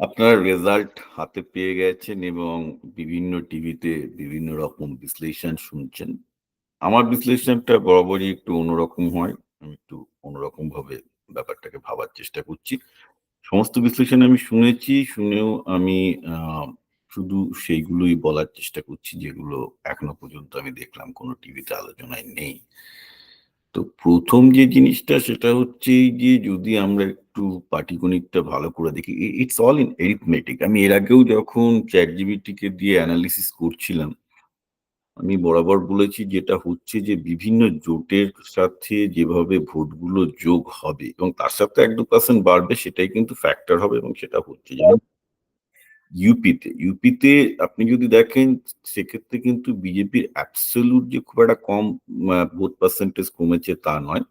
আপনার রেজাল্ট হাতে পেয়ে গেছেন এবং বিভিন্ন টিভিতে বিভিন্ন রকম বিশ্লেষণ শুনছেন। আমার বিশ্লেষণটা বরাবরই একটু অন্যরকম হয়। আমি একটু অন্যরকম ভাবে ব্যাপারটাকে ভাবার চেষ্টা করছি। সমস্ত বিশ্লেষণ আমি শুনেছি, শুনেও আমি শুধু সেইগুলোই বলার চেষ্টা করছি যেগুলো এখনও পর্যন্ত আমি দেখলাম কোনো টিভিতে আলোচনায় নেই। তো প্রথম যে জিনিসটা সেটা হচ্ছে যে যদি আমরা একটু পাটিগণিতটা ভালো করে দেখি, ইটস অল ইন এরিথমেটিক আমি এর আগেও যখন ChatGPT কে দিয়ে অ্যানালিসিস করছিলাম, আমি বরাবর বলেছি যেটা হচ্ছে যে বিভিন্ন জোটের সাথে যেভাবে ভোটগুলো যোগ হবে এবং তার সাথে ১-২% বাড়বে সেটাই কিন্তু ফ্যাক্টর হবে এবং সেটা হচ্ছে। যেমন ইউপিতে, ইউপিতে আপনি যদি দেখেন সেক্ষেত্রে কিন্তু বিজেপির অ্যাবসোলিউট যে খুব একটা কম ভোট পার্সেন্টেজ কমেছে তা নয়।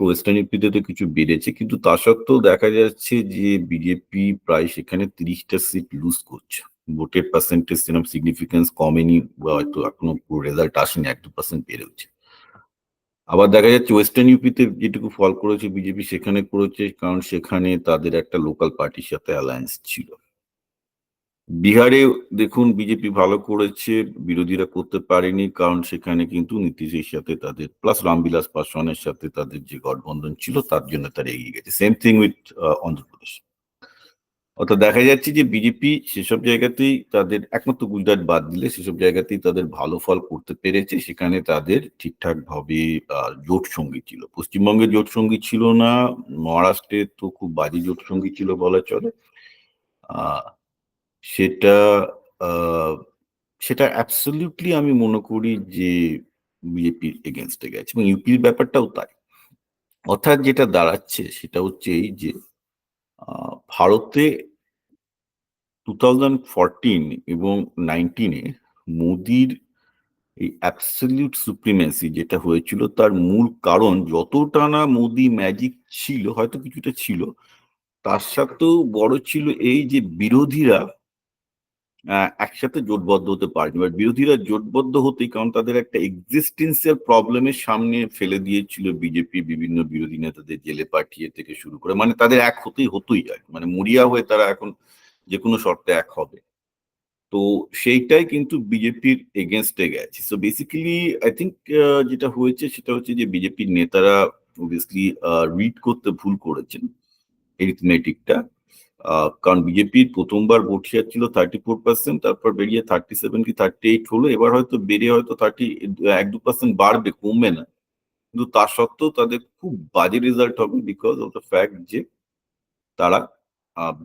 ওয়েস্টার্ন ইউপিতে তো কিছু বেড়েছে। কিন্তু তা সত্ত্বেও দেখা যাচ্ছে যে বিজেপি প্রায় সেখানে তিরিশটা সিট লুজ করছে। ভোটের পার্সেন্টেজ সেরকম সিগনিফিক্যান্স কমেনি বা হয়তো এখনও পুরো রেজাল্ট আসেনি ১-২% বেড়েছে। আবার দেখা যাচ্ছে ওয়েস্টার্ন ইউপিতে যেটুকু ফল করেছে বিজেপি সেখানে করেছে কারণ সেখানে তাদের একটা লোকাল পার্টির সাথে অ্যালায়েন্স ছিল। বিহারে দেখুন বিজেপি ভালো করেছে, বিরোধীরা করতে পারেনি কারণ সেখানে কিন্তু নীতিশের সাথে তাদের প্লাস রামবিলাস পাসওয়ানের সাথে তাদের যে গঠবন্ধন ছিল তার জন্য তারা এগিয়ে গেছে। Same thing with Andhra Pradesh. অর্থাৎ দেখা যাচ্ছে যে বিজেপি সেসব জায়গাতেই তাদের একমাত্র গুজরাট বাদ দিলে সেসব জায়গাতেই তাদের ভালো ফল করতে পেরেছে। সেখানে তাদের ঠিকঠাকভাবে আ জোট সঙ্গী ছিল। পশ্চিমবঙ্গে জোট সঙ্গী ছিল না, মহারাষ্ট্রে তো খুব বাজে জোট সঙ্গী ছিল বলা চলে। আ সেটা সেটা অ্যাবসলিউটলি আমি মনে করি যে বিজেপির এগেইনস্ট এ গেছে এবং ইউপির ব্যাপারটাও তাই। অর্থাৎ যেটা দাঁড়াচ্ছে সেটা হচ্ছে এই যে ভারতে 2014 এবং 19 এ মোদির এই অ্যাবসলিউট সুপ্রিমেসি যেটা হয়েছিল তার মূল কারণ যতটা না মোদি ম্যাজিক ছিল, হয়তো কিছুটা ছিল, তার সাথেও বড় ছিল এই যে বিরোধীরা একসাথে জোটবদ্ধ হতে পারেনি। এবার বিরোধীরা জোটবদ্ধ হতেই কারণ তাদের একটা এক্সিস্টেন্সিয়াল প্রবলেম এর সামনে ফেলে দিয়েছিল বিজেপি বিভিন্ন বিরোধী নেতাদের জেলে পাঠিয়ে থেকে শুরু করে। মানে তাদের এক হতেই, হতই আরকি। মানে মরিয়া হয়ে তারা এখন যেকোনো শর্তে এক হবে। তো সেইটাই কিন্তু বিজেপির এগেইনস্ট এ গেছে। সো বেসিক্যালি আই থিঙ্ক যেটা হয়েছে সেটা হচ্ছে যে বিজেপির নেতারা অবভিয়াসলি রিড করতে ভুল করেছেন arithmetic টা। আ কারণ বিজেপির ১ম বার ভোট শেয়ার ছিল 34% তারপর বেরিয়ে 37 কি 38 হলো। এবার হয়তো বেড়ে হয়তো 30 ১-২% বাড়বে, কমবে না। কিন্তু তা সত্ত্বেও তাদের খুব বাজে রেজাল্ট হবে বিকজ অফ দ্যা ফ্যাক্ট যে তারা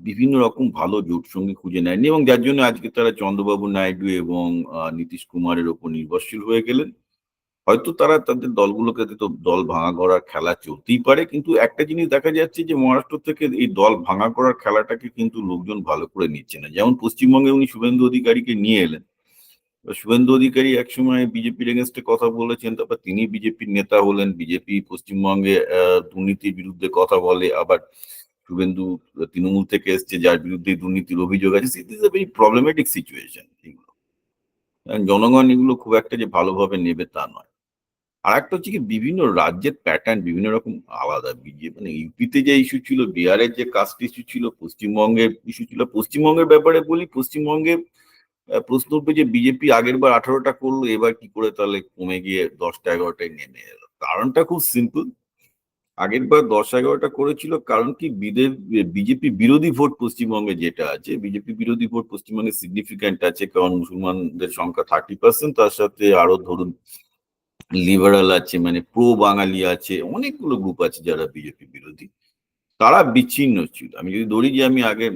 বিভিন্ন রকম ভালো জোট সঙ্গী খুঁজে নেয়নি এবং যার জন্য আজকে তারা চন্দ্রবাবু নাইডু এবং নীতিশ কুমারের ওপর নির্ভরশীল হয়ে গেলেন। হয়তো তারা তাদের দলগুলোকে তো দল ভাঙা করার খেলা চলতেই পারে। কিন্তু একটা জিনিস দেখা যাচ্ছে যে মহারাষ্ট্র থেকে এই দল ভাঙা করার খেলাটাকে কিন্তু লোকজন ভালো করে নিচ্ছে না। যেমন পশ্চিমবঙ্গে উনি শুভেন্দু অধিকারীকে নিয়ে এলেন। শুভেন্দু অধিকারী একসময় বিজেপির এগেইনস্ট এ কথা বলেছেন। তারপর তিনি বিজেপির নেতা হলেন। বিজেপি পশ্চিমবঙ্গে দুর্নীতির বিরুদ্ধে কথা বলে। আবার শুভেন্দু তৃণমূল থেকে এসছে, যার বিরুদ্ধে দুর্নীতির অভিযোগ আছে। It is a very problematic situation এগুলো। জনগণ এগুলো খুব একটা যে ভালোভাবে নেবে তা নয়। আরেকটা হচ্ছে কি বিভিন্ন রাজ্যের প্যাটার্ন বিভিন্ন রকম আলাদা। বিজে মানে ইউপিতে যে ইস্যু ছিল, বিহারের যে কাস্ট ইস্যু ছিল, পশ্চিমবঙ্গের ইস্যু ছিল। পশ্চিমবঙ্গের ব্যাপারে বলি, পশ্চিমবঙ্গে প্রশ্ন উঠবে যে বিজেপি আগেরবার ১৮ টা করল, এবার কি করে তাহলে কমে গিয়ে ১০ টা ১১ টায় নেমে এলো। কারণটা খুব সিম্পল। আগেরবার ১০-১১ টা করেছিল কারণ কি বিজেপি বিরোধী ভোট পশ্চিমবঙ্গে যেটা আছে, বিজেপি বিরোধী ভোট পশ্চিমবঙ্গে সিগনিফিক্যান্ট আছে কারণ মুসলমানদের সংখ্যা 30% তার সাথে আরও ধরুন লিবারাল আছে মানে প্রো বাঙালি আছে, অনেকগুলো গ্রুপ আছে যারা বিজেপি বিরোধী। তারা বিচ্ছিন্ন ছিল। আমি যদি ধরি যে আমি আগে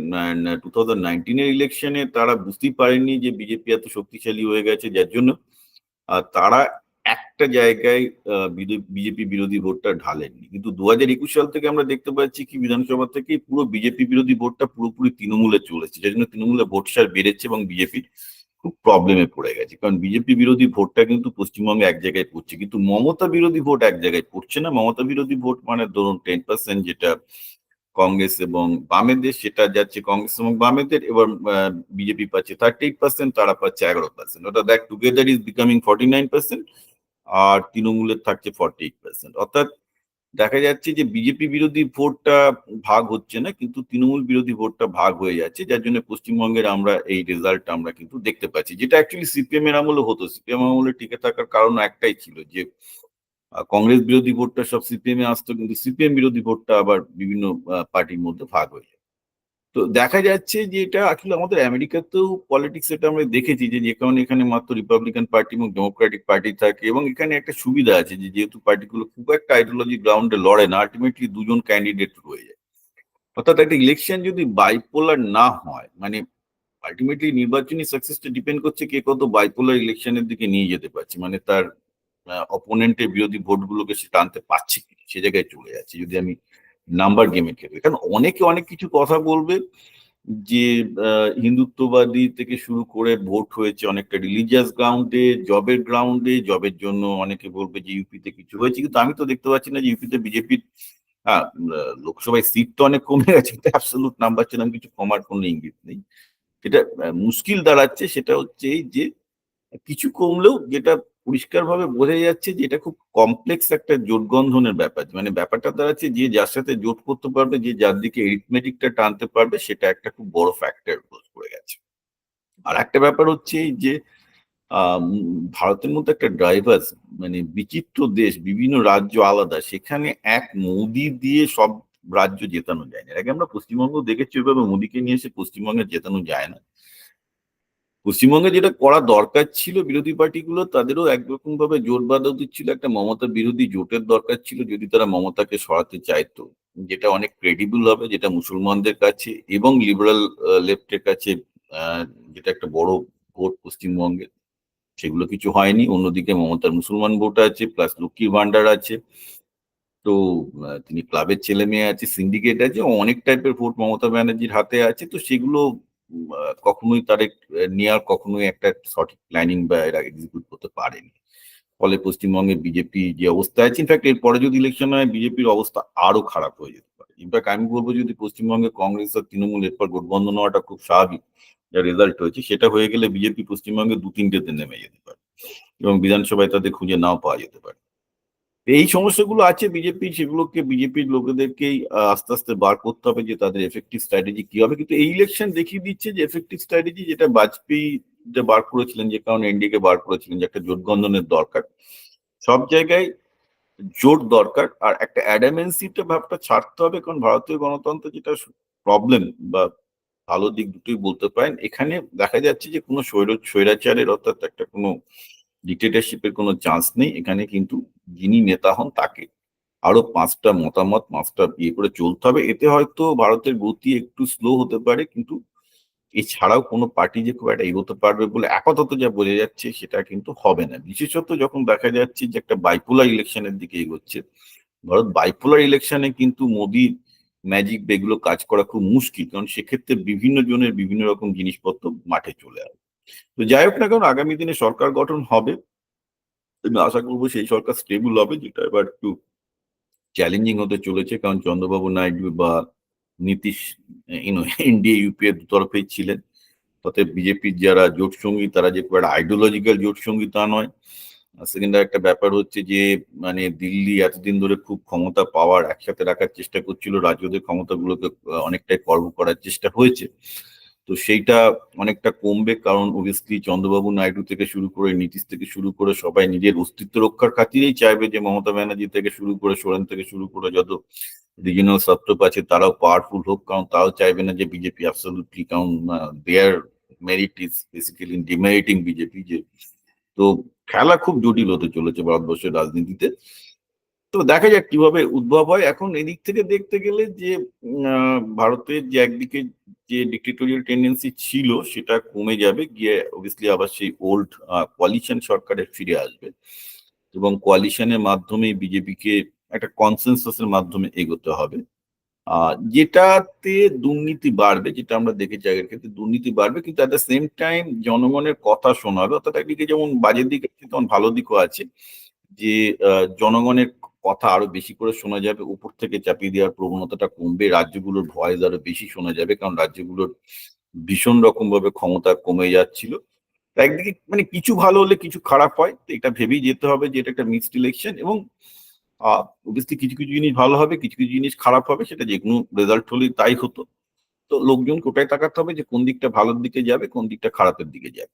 টু থাউজেন্ড 2019 এর ইলেকশনে তারা বুঝতেই পারেননি যে বিজেপি এত শক্তিশালী হয়ে গেছে যার জন্য তারা একটা জায়গায় বিজেপি বিরোধী ভোটটা ঢালেননি। কিন্তু ২০২১ সাল থেকে আমরা দেখতে পাচ্ছি কি বিধানসভা থেকে পুরো বিজেপি বিরোধী ভোটটা পুরোপুরি তৃণমূলে চলেছে। যার জন্য তৃণমূলের ভোট শেয়ার বেড়েছে এবং বিজেপি খুব প্রবলেমে পড়ে গেছে। কারণ বিজেপি বিরোধী ভোটটা কিন্তু পশ্চিমবঙ্গে এক জায়গায় পড়ছে। কিন্তু মমতা বিরোধী ভোট এক জায়গায় পড়ছে না। মমতা বিরোধী ভোট মানে ধরুন 10% যেটা কংগ্রেস এবং বামেদের, সেটা যাচ্ছে কংগ্রেস এবং বামেদের, এবার বিজেপি পাচ্ছে 38% তারা পাচ্ছে এগারো পার্সেন্ট ওটা দ্যাট টুগেদার ইস বিকামিং 49% আর তৃণমূলের থাকছে 48% অর্থাৎ দেখা যাচ্ছে যে বিজেপি বিরোধী ভোটটা ভাগ হচ্ছে না, কিন্তু তৃণমূল বিরোধী ভোটটা ভাগ হয়ে যাচ্ছে, যার জন্য পশ্চিমবঙ্গের আমরা এই রেজাল্ট আমরা কিন্তু দেখতে পাচ্ছি, যেটা অ্যাকচুয়ালি সিপিএম এর আমলে হতো। সিপিএম আমলে টিকে থাকার কারণ একটাই ছিল যে কংগ্রেস বিরোধী ভোটটা সব সিপিএম এ আসতো, কিন্তু সিপিএম বিরোধী ভোটটা আবার বিভিন্ন পার্টির মধ্যে ভাগ হয়ে তো দেখা যাচ্ছে যে এটা আসলে আমাদের আমেরিকাতেও পলিটিক্স এটা আমরা দেখেছি যে যে কারণে এখানে মাত্র রিপাবলিকান পার্টি এবং ডেমোক্রেটিক পার্টি থাকে এবং এখানে একটা সুবিধা আছে যে যেহেতু পার্টিগুলো খুব একটা আইডিওলজি গ্রাউন্ডে লড়ে না আলটিমেটলি দুজন ক্যান্ডিডেট রয়ে যায়। অর্থাৎ একটা ইলেকশন যদি বাইপোলার না হয় মানে আলটিমেটলি নির্বাচনী সাকসেসটা ডিপেন্ড করছে কে কত বাইপোলার ইলেকশনের দিকে নিয়ে যেতে পারছে মানে তার অপোনেন্টের বিরোধী ভোটগুলোকে সে টানতে পারছে কি সে জায়গায় চলে যাচ্ছে। যদি আমি নাম্বার গেমে খেলি কারণ অনেকে অনেক কিছু কথা বলবে যে হিন্দুত্ববাদী থেকে শুরু করে ভোট হয়েছে অনেকটা রিলিজিয়াস গ্রাউন্ডে জবের গ্রাউন্ডে জবের জন্য অনেকে বলবে যে ইউপিতে কিছু হয়েছে। কিন্তু আমি তো দেখতে পাচ্ছি না যে ইউপিতে বিজেপির হ্যাঁ লোকসভায় সিট তো অনেক কমে গেছে কিন্তু অ্যাবসলুট নাম্বার ছিলাম কিছু কমার কোনো ইঙ্গিত নেই। আহ, মুশকিল দাঁড়াচ্ছে সেটা হচ্ছে এই যে কিছু কমলেও যেটা পরিষ্কারভাবে বোঝা যাচ্ছে যে এটা খুব কমপ্লেক্স একটা জোটগন্ধনের ব্যাপার। মানে ব্যাপারটা দাঁড়াচ্ছে যে যার সাথে জোট করতে পারবে, যে যার দিকে এরিথমেটিকটা টানতে পারবে, সেটা একটা খুব বড় ফ্যাক্টর পড়ে গেছে। আর একটা ব্যাপার হচ্ছে যে ভারতের মধ্যে একটা ড্রাইভার্স মানে বিচিত্র দেশ, বিভিন্ন রাজ্য আলাদা, সেখানে এক মোদি দিয়ে সব রাজ্য জেতানো যায় না। আগে আমরা পশ্চিমবঙ্গ দেখেছি ওইভাবে মোদিকে নিয়ে এসে পশ্চিমবঙ্গে জেতানো যায় না। পশ্চিমবঙ্গে যেটা করা দরকার ছিল বিরোধী পার্টিগুলো, তাদেরও একরকম ভাবে জোট বাঁধা ছিল, একটা মমতা বিরোধী জোটের দরকার ছিল যদি তারা মমতাকে সরাতে চাইতো, যেটা অনেক ক্রেডিবল হবে, যেটা মুসলমানদের কাছে এবং লিবারাল লেফটের কাছে যেটা একটা বড় ভোট পশ্চিমবঙ্গে সেগুলো কিছু হয়নি। অন্যদিকে মমতার মুসলমান ভোট আছে প্লাস লক্ষ্মীর ভান্ডার আছে। তো তিনি ক্লাবের ছেলে মেয়ে আছে সিন্ডিকেট আছে, অনেক টাইপের ভোট মমতা ব্যানার্জির হাতে আছে। তো সেগুলো কখনোই তার নেওয়ার কখনোই একটা সঠিক প্ল্যানিং বা এরা এক্সিকিউট করতে পারেনি। ফলে পশ্চিমবঙ্গে বিজেপি যে অবস্থা আছে ইনফ্যাক্ট এরপরে যদি ইলেকশন হয় বিজেপির অবস্থা আরও খারাপ হয়ে যেতে পারে। ইনফ্যাক্ট আমি বলব যদি পশ্চিমবঙ্গে কংগ্রেস আর তৃণমূল এরপর গঠবন্ধন হওয়াটা খুব স্বাভাবিক যা রেজাল্ট হয়েছে, সেটা হয়ে গেলে বিজেপি পশ্চিমবঙ্গে দু তিনটেতে নেমে যেতে পারে এবং বিধানসভায় তাদের খুঁজে নাও পাওয়া যেতে পারে। এই সমস্যাগুলো আছে বিজেপি, সেগুলোকে বিজেপির লোকেদেরকেই আস্তে আস্তে বার করতে হবে যে তাদের এফেক্টিভ স্ট্র্যাটেজি কি হবে। কিন্তু এই ইলেকশন দেখিয়ে দিচ্ছে যে এফেক্টিভ স্ট্র্যাটেজি যেটা বাজপেয়ী যে বার করেছিলেন, যে কারণে এনডিএ কে বার করেছিলেন, যে একটা জোটবন্ধনের দরকার। সব জায়গায় জোট দরকার, আর একটা অ্যাডামেন্সিটা ভাবটা ছাড়তে হবে, কারণ ভারতীয় গণতন্ত্র যেটা প্রবলেম বা ভালো দিক দুটোই বলতে পারেন, এখানে দেখা যাচ্ছে যে কোনো স্বৈর, স্বৈরাচারের অর্থাৎ একটা কোনো ডিক্টেটারশিপের কোনো চান্স নেই, এখানে কিন্তু যিনি নেতা হন তাকে। আরও পাঁচটা মতামত, পাঁচটা ইয়ে করে চলতে হবে। এতে হয়তো ভারতের গতি একটু স্লো হতে পারে, কিন্তু এছাড়াও কোনো পার্টি যে খুব একটা এগোতে পারবে বলে আপাতত যা বোঝা যাচ্ছে সেটা কিন্তু হবে না। বিশেষত যখন দেখা যাচ্ছে যে একটা বাইপোলার ইলেকশনের দিকে এগোচ্ছে, ভারত বাইপোলার ইলেকশনে কিন্তু মোদি ম্যাজিক বেগুলো কাজ করা খুব মুশকিল, কারণ সেক্ষেত্রে বিভিন্ন জনের বিভিন্ন রকম জিনিসপত্র মাঠে চলে আসবে তো যাই হোক না কারণ আগামী দিনে সরকার গঠন হবে। আমি আশা করব সেই সরকার স্টেবল হবে যেটা এবার একটু চ্যালেঞ্জিং হতে চলেছে। কারণ চন্দ্রবাবু নাইডু বা নীতিশ ইউনো এনডিএ ইউপিএ দু তরফেই ছিলেন। তাতে বিজেপির যারা জোট সঙ্গী, তারা যে খুব একটা আইডিওলজিক্যাল জোট সঙ্গী তা নয়। সেকেন্ড একটা ব্যাপার হচ্ছে যে মানে দিল্লি এতদিন ধরে খুব ক্ষমতা পাওয়ার একসাথে রাখার চেষ্টা করছিল। রাজ্যদের ক্ষমতাগুলোকে অনেকটাই কর্ম করার চেষ্টা হয়েছে। তো সেইটা অনেকটা কমবে কারণ অবভিয়াসলি চন্দ্রবাবু নাইডু থেকে শুরু করে নীতিশ থেকে শুরু করে সবাই নিজের অস্তিত্ব রক্ষার খাতিরেই চাইবে যে মমতা ব্যানার্জি থেকে শুরু করে সোরেন থেকে শুরু করে যত রিজিনাল সাবটপ আছে তারাও পাওয়ারফুল হোক, কারণ তারাও চাইবে না যে বিজেপি অ্যাবসলিউটলি কারণ there merit is basically demeriting BJP যে, তো খেলা খুব জটিল হতে চলেছে ভারতবর্ষের রাজনীতিতে। তো দেখা যাক কীভাবে উদ্ভব হয়। এখন এদিক থেকে দেখতে গেলে যে ভারতের যে একদিকে যে ডিক্টেটোরিয়াল টেন্ডেন্সি ছিল, সেটা কমে যাবে। গিয়ে অবভিয়াসলি আবার সেই ওল্ড কোয়ালিশন সরকারে ফিরে আসবে। এবং কোয়ালিশনের মাধ্যমে বিজেপিকে একটা কনসেনসাসের মাধ্যমে এগোতে হবে। যেটাতে দুর্নীতি বাড়বে, যেটা আমরা দেখেছি আগের ক্ষেত্রে দুর্নীতি বাড়বে, কিন্তু অ্যাট দ্য সেম টাইম জনগণের কথা শোনা হবে অর্থাৎ একদিকে যেমন বাজের দিক আছে, তেমন ভালো দিকও আছে। যে জনগণের কথা আরও বেশি করে শোনা যাবে, উপর থেকে চাপিয়ে দেওয়ার প্রবণতাটা কমবে, রাজ্যগুলোর ভয়েস আরও বেশি শোনা যাবে, কারণ রাজ্যগুলোর ভীষণ রকম ভাবে ক্ষমতা কমে যাচ্ছিল। একদিকে মানে কিছু ভালো হলে কিছু খারাপ হয়, তো এটা ভেবেই যেতে হবে যে এটা একটা মিক্সড ইলেকশন এবং অবভিয়াসলি কিছু কিছু জিনিস ভালো হবে, কিছু কিছু জিনিস খারাপ হবে, সেটা যে কোনো রেজাল্ট হলেই তাই হতো। তো লোকজন কোটায় তাকাতে হবে যে কোন দিকটা ভালোর দিকে যাবে, কোন দিকটা খারাপের দিকে যাবে।